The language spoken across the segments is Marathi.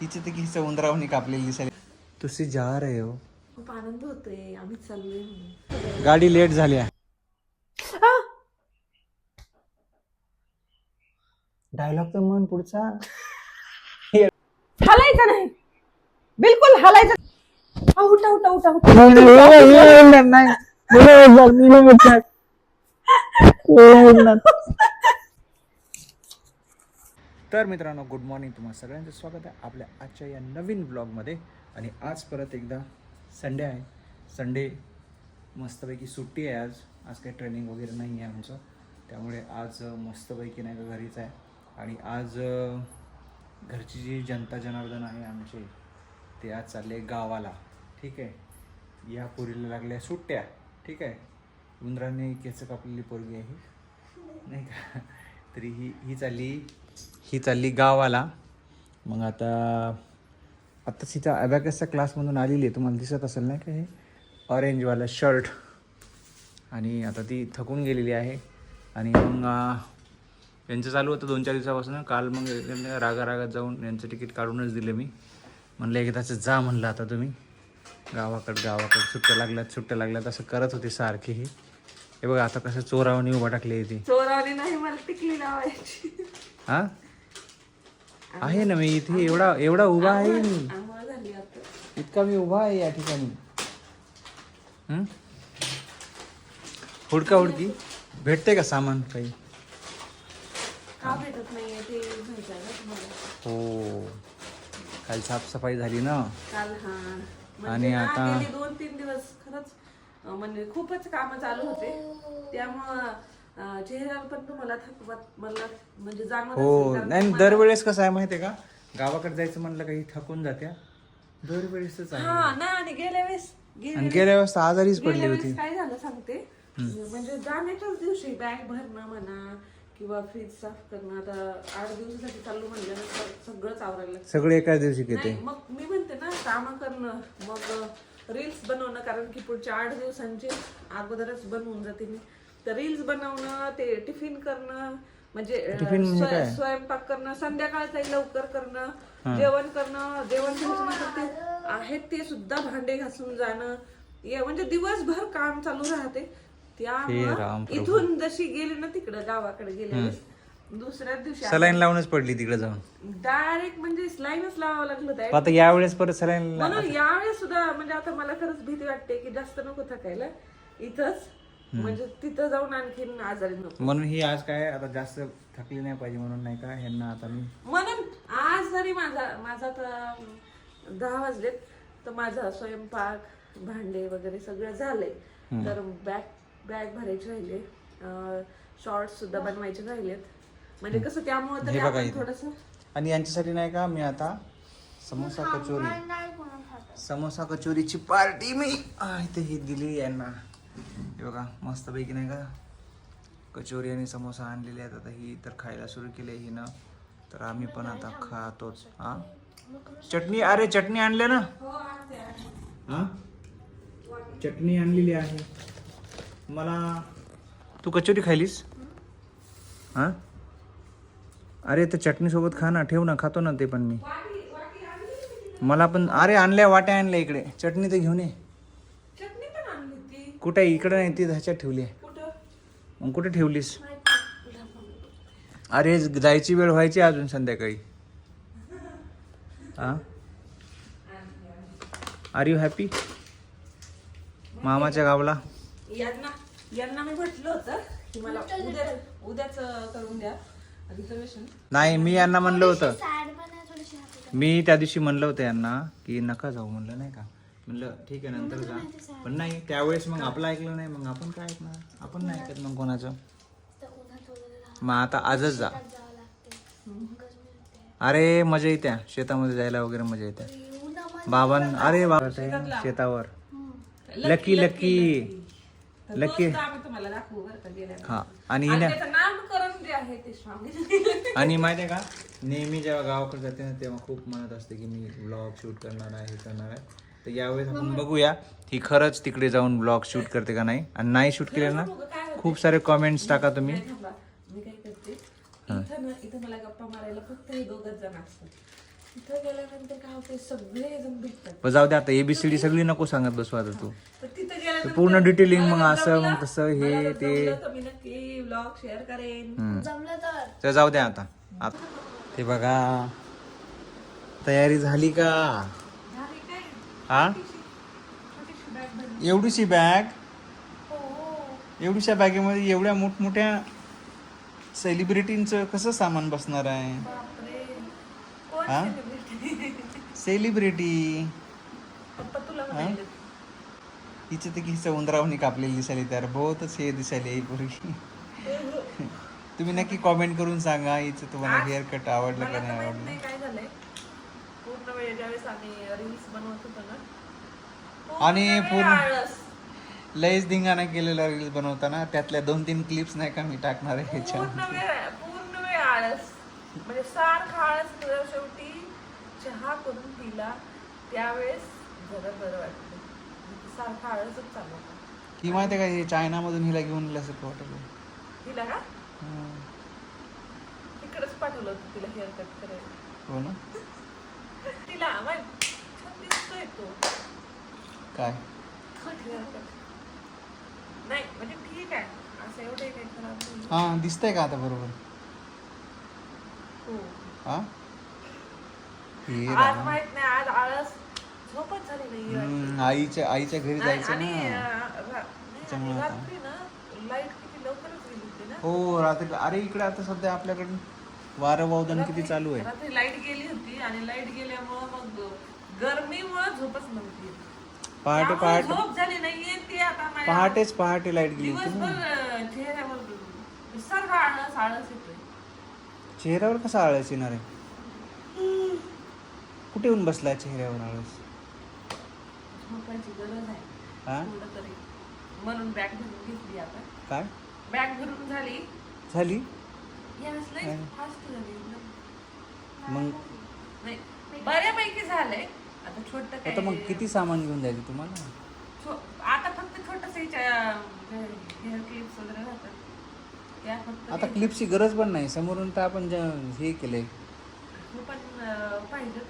हिचे तर हिचं उंदरावणी कापलेली दिसायली तुझी जा रे हो खूप आनंद होतोय आम्ही चाललोय म्हणून गाडी लेट झाली आहे डायलॉग तर मन पुढचा हलायचं नाही बिलकुल हलायचं आ, उठा उठा उठा उठा तर मित्रांनो गुड मॉर्निंग तुम्हाला सगळ्यांचं स्वागत आहे आपल्या आजच्या या नवीन ब्लॉगमध्ये आणि आज परत एकदा संडे आहे. संडे मस्तपैकी सुट्टी आहे आज. आज काही ट्रेनिंग वगैरे नाही आहे आमचं. त्यामुळे आज मस्तपैकी नाही का घरीच आहे. आणि आज घरची जी जनता जनार्दन आहे आमचे ते आज चालले गावाला. ठीक आहे? या पोरीला लागल्या सुट्ट्या. ठीक आहे? उंदराने केस कापलेली पोरगी आहे नाही का? तरी ही ही चालली ही चालली गावाला. मग आता आत्ताच हिचा अबॅकसच्या क्लासमधून आलेली आहे. तुम्हाला दिसत असेल नाही का हे ऑरेंजवाला शर्ट आणि आता ती थकून गेलेली आहे. आणि मग यांचं चालू होतं दोन चार दिवसापासून. काल मग रागा रागात जाऊन यांचं तिकीट काढूनच दिलं मी. म्हणलं एकदाचं जा म्हणलं आता तुम्ही. गावाकडं गावाकडं सुट्ट्या लागल्यात सुट्ट्या लागल्यात. असं करत होती सारखी ही बघा आता कसं चोरावणी उभा टाकली ती. चोराने नाही मला टिकली लावायची. हा? आहे ना मी इथे एवढा एवढा उभा आहे मी. इतका मी उभा आहे या ठिकाणी? हुडका हुडकी. भेटते का सामान काही? हो. काल साफसफाई झाली ना. काल म्हणजे आणि आता- दोन तीन दिवस खरंच म्हणजे खूपच काम चालू होते. त्यामुळं अं, चेहऱ्यावर पण तुम्हाला थकवत मला म्हणजे जाणवत हो असेल, कारण नाही तुम्हाला- दरवेळेस कसं आहे माहितीये का? गावाकडे जायचं म्हणलं काही थकून जात्या. दरवेळेसच आहे. हा ना आणि गेल्या वेळेस गे- आणि गेल्या वेळेस तर आजारीच पडली गेल्या होती. वेळेस काय झालं सांगते? म्हणजे जाण्याच्याच दिवशी बॅग भरणं म्हणा किंवा फ्रीज साफ करणं आता आठ दिवसासाठी चालू म्हणल्यानंतर सगळंच आवरायला लागतं. सगळे एकाच दिवशी घेते नाही मग मी म्हणते ना काम करणं मग रील्स बनवणं कारण की पुढच्या आठ दिवसांचे अगोदरच बनवून जाते मी. तर रील्स बनवणं ते टिफिन करणं म्हणजे म्हणजे स्वय-? स्वयंपाक करणं संध्याकाळचाही लवकर करणं जेवण करणं जेवण झाल्यानंतर ते आहेत ते सुद्धा भांडे घासून जाणं. हे म्हणजे दिवसभर काम चालू राहते. त्यामुळं इथून जशी गेली ना तिकडं गावाकडे गेले दुसऱ्याच दिवशी सलाईन लावूनच पडली तिकडे जाऊन. डायरेक्ट म्हणजे स्लाईनच लावावं लागलं. आता यावेळेस परत सलाईन म्हणून यावेळेस सुद्धा म्हणजे आता मला खरंच भीती वाटते की जास्त नको थकायला. इथंच. म्हणजे तिथं जाऊन आणखीन आजारी नको. म्हणून ही आज काय आता जास्त थकली नाही पाहिजे म्हणून नाही का ह्यांना आता मी म्हणून आज जरी माझा माझा आता दहा वाजलेत तर माझा स्वयंपाक भांडे वगैरे सगळं झालंय. तर बॅग बॅग भरायचे राहिले शॉर्ट्स सुद्धा बनवायचे राहिलेत. म्हणजे कसं त्यामुळे तरी हे बघा आपण इथे. थोडस आणि यांच्यासाठी नाही का मी आता समोसा कचोरी. समोसा कचोरीची पार्टी मी. आ, इथे ही दिली यांना. हे बघा मस्तपैकी नाही का कचोरी आणि समोसा आणलेले आहेत. आता ही तर खायला सुरू केली ही ना तर आम्ही पण आता खातोच. हा? चटणी अरे चटणी आणल्या ना? हा चटणी आणलेली आहे. मला तू कचोरी खायलीस? हा? अरे तर चटणी सोबत खा ना. ठेव ना खातो ना ते पण मी. मला पण अरे आणल्या वाट्या आणल्या इकडे. चटणी तर घेऊन ये. कुठे? इकडे नाही ती ह्याच्यात ठेवली आहे. कुठं? मग कुठे ठेवलीस? अरे जायची वेळ व्हायची अजून संध्याकाळी. हा आर यू हॅपी मामाच्या गावाला. यांना यांना मी म्हटलं होतं की मला उद्या उद्याच करून द्या. नाही. मी यांना म्हणलं होतं. मी त्या दिवशी म्हणलं होतं यांना की नका जाऊ म्हणलं नाही का? म्हणलं ठीक आहे नंतर जा. पण नाही त्यावेळेस मग आपलं ऐकलं नाही मग आपण काय ऐकणार? आपण नाही ऐकत मग कोणाचं. मग आता आजच जा. अरे मजा येत्या. शेतामध्ये जायला वगैरे मजा येते बाबां अरे बाबा शेतावर. Lucky Lucky Lucky. आम्ही तुम्हाला दाखवू बरं का गेल्यावर. हा. आणि आहे ते आणि माहिती आहे का नेहमी जेव्हा गावाकडे जाते ना तेव्हा खूप म्हणत असते की मी ब्लॉग शूट करणार आहे हे करणार आहे. तर यावेळेस आपण बघूया ही खरंच तिकडे जाऊन ब्लॉग शूट करते का नाही. आणि नाही शूट केलं ना खूप सारे कमेंट्स टाका तुम्ही. मी काय करते इथं ना इथं मला गप्पा मारायला फक्त हे दोघच जण असतात. तिथं गेल्यानंतर काय होते सगळे जण भेटतात. पण जाऊ दे आता एबीसीडी सगळी नको सांगत बसू आता तू. तर तिथं गेल्यानंतर पूर्ण डिटेलिंग मग असं मग तसं हे ते. जमलं तर मी नक्की ब्लॉग शेअर करेन. जमलं तर. तर जाऊ द्या आता. आता. ते बघा. तयारी झाली का? झाली काय? हा? एवढीशी बॅग हो एवढीशा बॅगेमध्ये एवढ्या मोठमोठ्या सेलिब्रिटींचं कसं सामान बसणार आहे? हा? सेलिब्रिटी हिचं ते हिचं उंदरावणी कापलेली दिसायली तर बहुतच हे दिसायली पोरगी. तुम्ही नक्की कॉमेंट करून सांगा हिचं तुम्हाला हेअर कट आवडलं का नाही आवडलं? काय झालंय. पूर्ण वेळ ज्यावेळेस आम्ही रील्स बनवत होतो ना आणि पूर्ण- लयच धिंगाणा केलेला रील्स बनवताना त्यातल्या दोन तीन क्लिप्स नाही का मी टाकणार आहे ह्याच्या पूर्ण वेळ आळस. म्हणजे सारखा आळस केला. शेवटी चहा करून पिला त्यावेळेस जरा बरं वाटलं. सारखा आळसच चालू होता. ही माहिती का हे चायनामधून हिला घेऊन वाटलं? तिला का. तिकडेच पाठवलं होतं तिला हेअर कट करायला. हो ना? तिला माहीत छान दिसतोय तो. काय. नाही म्हणजे ठीक आहे. असं एवढं काही खराब नाही. हा दिसतंय का आता बरोबर? हो? आज राम. माहीत नाही आज आळस झोपच झाली नाही हम्म, आईच्या आईच्या घरी आणि जायचं आणि, ना. अं, रा- नाही, त्याच्यामुळे आणि आता. रात्री ना लाइट किती लवकरच गेली होती ना. हो रात्री अरे इकडे आता सध्या आपल्याकडे वारं वावदान किती चालू आहे? रात्री लाइट गेली होती आणि लाइट गेल्यामुळं मग गरमीमुळे झोपच नव्हती. येत. पहाटे त्यामुळे पहाटे झोप झाली नाहीये ते आता माझ्या पहाटेच पहाटे लाइट गेली होती दिवसभर ना अं, चेहऱ्यावर सारखा आळस आळस येतोय. चेहऱ्यावर कसा आळस येणार आहे? कुठे येऊन बसलाय चेहऱ्यावर आळस? झोपायची गरज आहे. हा? थोडं तरी. म्हणून बॅग भरून घेतली आता. काय? बॅग भरून झाली. झाली? यावेळेस लई काय? फास्ट झाली एकदम. मग? नाही बऱ्यापैकी झालंय आता छोट काय आता मग किती सामान घेऊन जायचं तुम्हाला? छो- आता फक्त छोटस हेअर क्लिप्स वगैरे राहतात. त्या फक्त आता क्लिपची गरज पण नाही. समोरून तर आपण हे केलंय हे पण अं, पाहिजे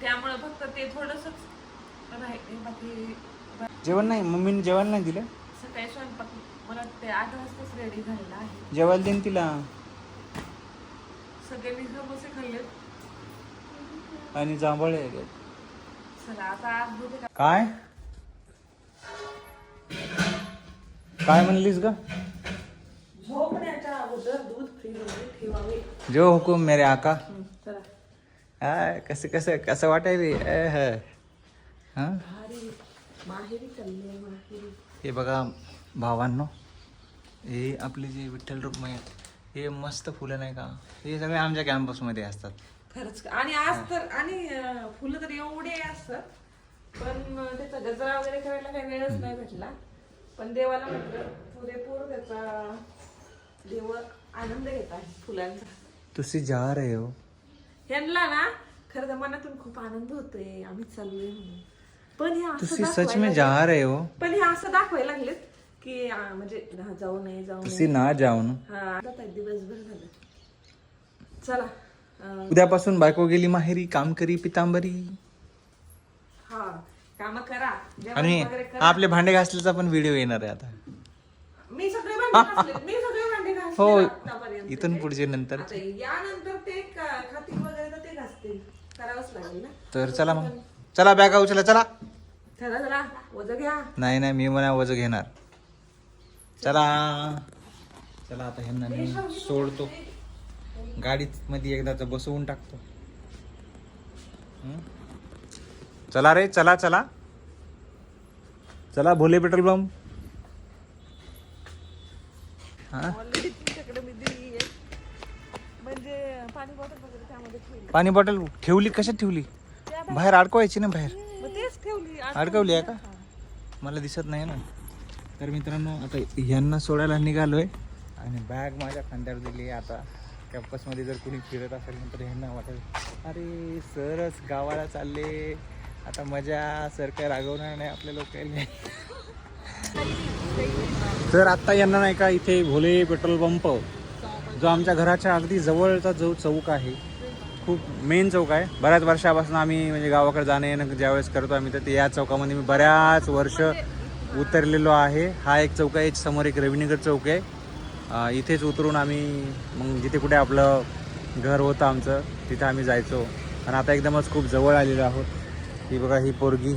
त्यामुळे फक्त ते थोडंसंच राहील बाकी जेवण नाही? मम्मीने जेवायला नाही दिलं? सकाळी स्वयंपाक मला ते आठ वाजताच रेडी झालेला आहे. जेवायला देईन तिला. सगळ्यांनी समोसे खाल्ले आणि जांभळे चला आता आज बघू काय? काय म्हणलीस ग? जो हुकुम मेरे आका। हं, काय कसं कसं कसं वाटायले? हा। हे? बघा भावांनो हे आपले जे विठ्ठल रुक्मय आहेत हे मस्त फुलं नाही का? हे सगळे आमच्या कॅम्पसमध्ये असतात. खरंच आणि आज तर आणि फुलं तर एवढे असतात पण त्याचा गजरा वगैरे करायला काही वेळच नाही भेटला. पण देवाला म्हटलं पुरेपूर त्याचा देव आनंद घेत आहे फुलांचा. तुसी जा रहे हो. यांना ना खरं तर मनातून खूप आनंद होतोय. आम्ही चाललोय म्हणून. पण हे असं तुसी सच दाखवायला में जा रहे हो? पण हे असं दाखवायला लागलेत की म्हणजे हा, जाऊ नये जाऊ नये. तुसी ना जाऊ ना. हा दिवसभर झालं. चला अं, उद्यापासून बायको गेली माहेरी काम करी पितांबरी. हा काम करा. जेवण आणि वगैरे करा. आपले भांडे घासल्याचा पण व्हिडिओ येणार आहे आता. मी सगळे भांडे घासले. मी सगळे भांडे घासले हो. इथून पुढचे नंतर. आता यानंतर ते का- खातील वगैरे तर ते घासतील. करावंच लागेल ना? तर चला मग. चला बॅगा उचला चला. चला चला. वज घ्या. नाही नाही मी म्हणा वज घेणार. चला. चला आता ह्यांना मी सोडतो. गाडीत मध्ये एकदाच बसवून टाकतो. हं? चला रे चला चला. चला भोले पेट्रोल पंप. हा? पाणी बॉटल ठेवली कशात ठेवली? बाहेर अडकवायची ना बाहेर. तेच ठेवली अडकवली आहे का? मला दिसत नाही ना. तर मित्रांनो आता ह्यांना सोडायला निघालोय आणि बॅग माझ्या खांद्यावर दिली आहे. आता कॅम्पसमध्ये जर कुणी फिरत असेल तर ह्यांना वाटेल. अरे सरच गावाला चालले. आता मजा सर काय रागवणार नाही आपल्या लोकांना. तर आत्ता यांना नाही का इथे भोले पेट्रोल पंप जो आमच्या घराच्या अगदी जवळचा जो चौक आहे खूप मेन चौक आहे. बऱ्याच वर्षापासून आम्ही म्हणजे गावाकडे जाणं येणं ज्यावेळेस करतो आम्ही तर ते या चौकामध्ये मी बऱ्याच वर्ष उतरलेलो आहे. हा एक चौक आहे समोर एक रविनगर चौक आहे. इथेच उतरून आम्ही मग जिथे कुठे आपलं घर होतं आमचं तिथं आम्ही जायचो. आणि आता एकदमच खूप जवळ आलेलो आहोत. ही बघा ही पोरगी.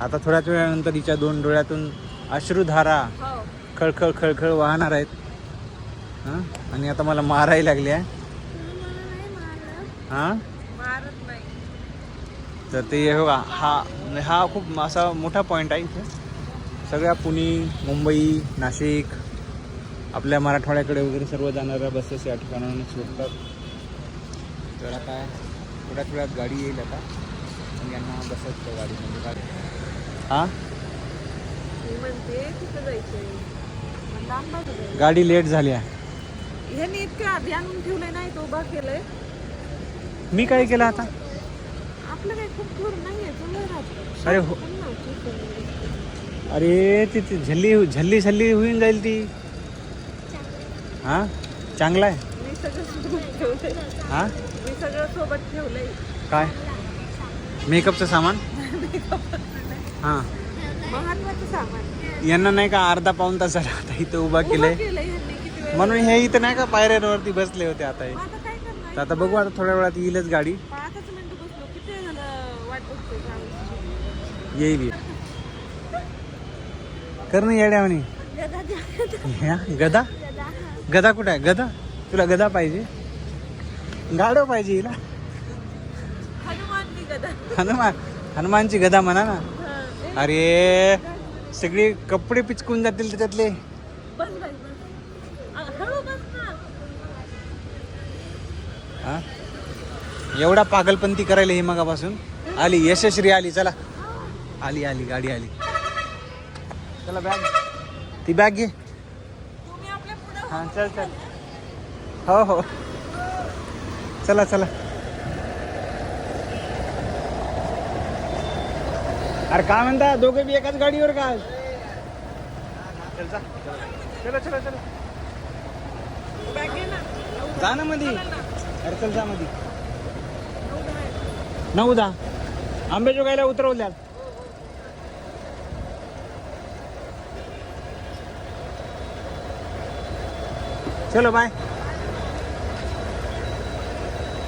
आता थोड्याच वेळानंतर हिच्या दोन डोळ्यातून अश्रुधारा हो. खळखळ खळखळ वाहणार आहेत. हां? आणि आता मला मारायला लागली आहे. हां? तर ते हे बघा हा म्हणजे हा खूप असा मोठा पॉईंट आहे इथे. सगळ्या पुणे मुंबई नाशिक आपल्या मराठवाड्याकडे वगैरे सर्व जाणाऱ्या बसेस या ठिकाणाहून सुटतात. तर आता थोड्याच वेळात गाडी येईल आता. यांना गाडीमध्ये गाडी हां? मी म्हणते कुठं जायचंय. मग लांब बघ जायचं. गाडी लेट झाली आहे. ह्यांनी इतकं आणून ठेवलंय नाही तो उभा केलंय. मी काय केलं आता? आपलं काही खूप दूर नाहीये जवळ राहतं. अरे हो. अरे ती ती झल्ली झल्ली झल्ली होऊन जाईल ती. हां? चांगला आहे मी सगळं सोबत ठेवलंय. हां? मी सगळं सोबत ठेवलंय. काय? मेकअपचं सामान? हां. महत्वाचं सामान. यांना नाही का अर्धा पाऊन तास झाला आता इथं उभा उभं केलंय? केलंय ह्यांनी किती वेळ? म्हणून हे इथं नाही का पायऱ्यांवरती बसले होते आता हे? आता तर आता बघू आता थोड्या वेळात येईलच गाडी. पाचच मिनिटं बसलो. किती वेळ झालं वाट बघतोय ट्रॅव्हल्सची येईल. कर ना येड्या म्हणे. गदा गदा. कुठं आहे? गदा? तुला गदा पाहिजे. गाडव पाहिजे हिला. हनुमान हनुमानची गदा म्हणा ना. अरे सगळे कपडे पिचकून जातील त्याच्यातले बस बस बस अ, हळू बस ना हा? एवढा पागलपंती करायला ही मगापासून. आली यशस्वी आली चला. आली आली गाडी आली. चला बॅग ती बॅग घे. हां हा चल चल. हो हो. चला चला. अरे काय म्हणता? दोघे बी एकाच गाडीवर का? चल चला चला. चला बॅग घे ना जा ना मधी. चल नऊ दहा. आंबेजोगाईला उतरवल्या चलो बाय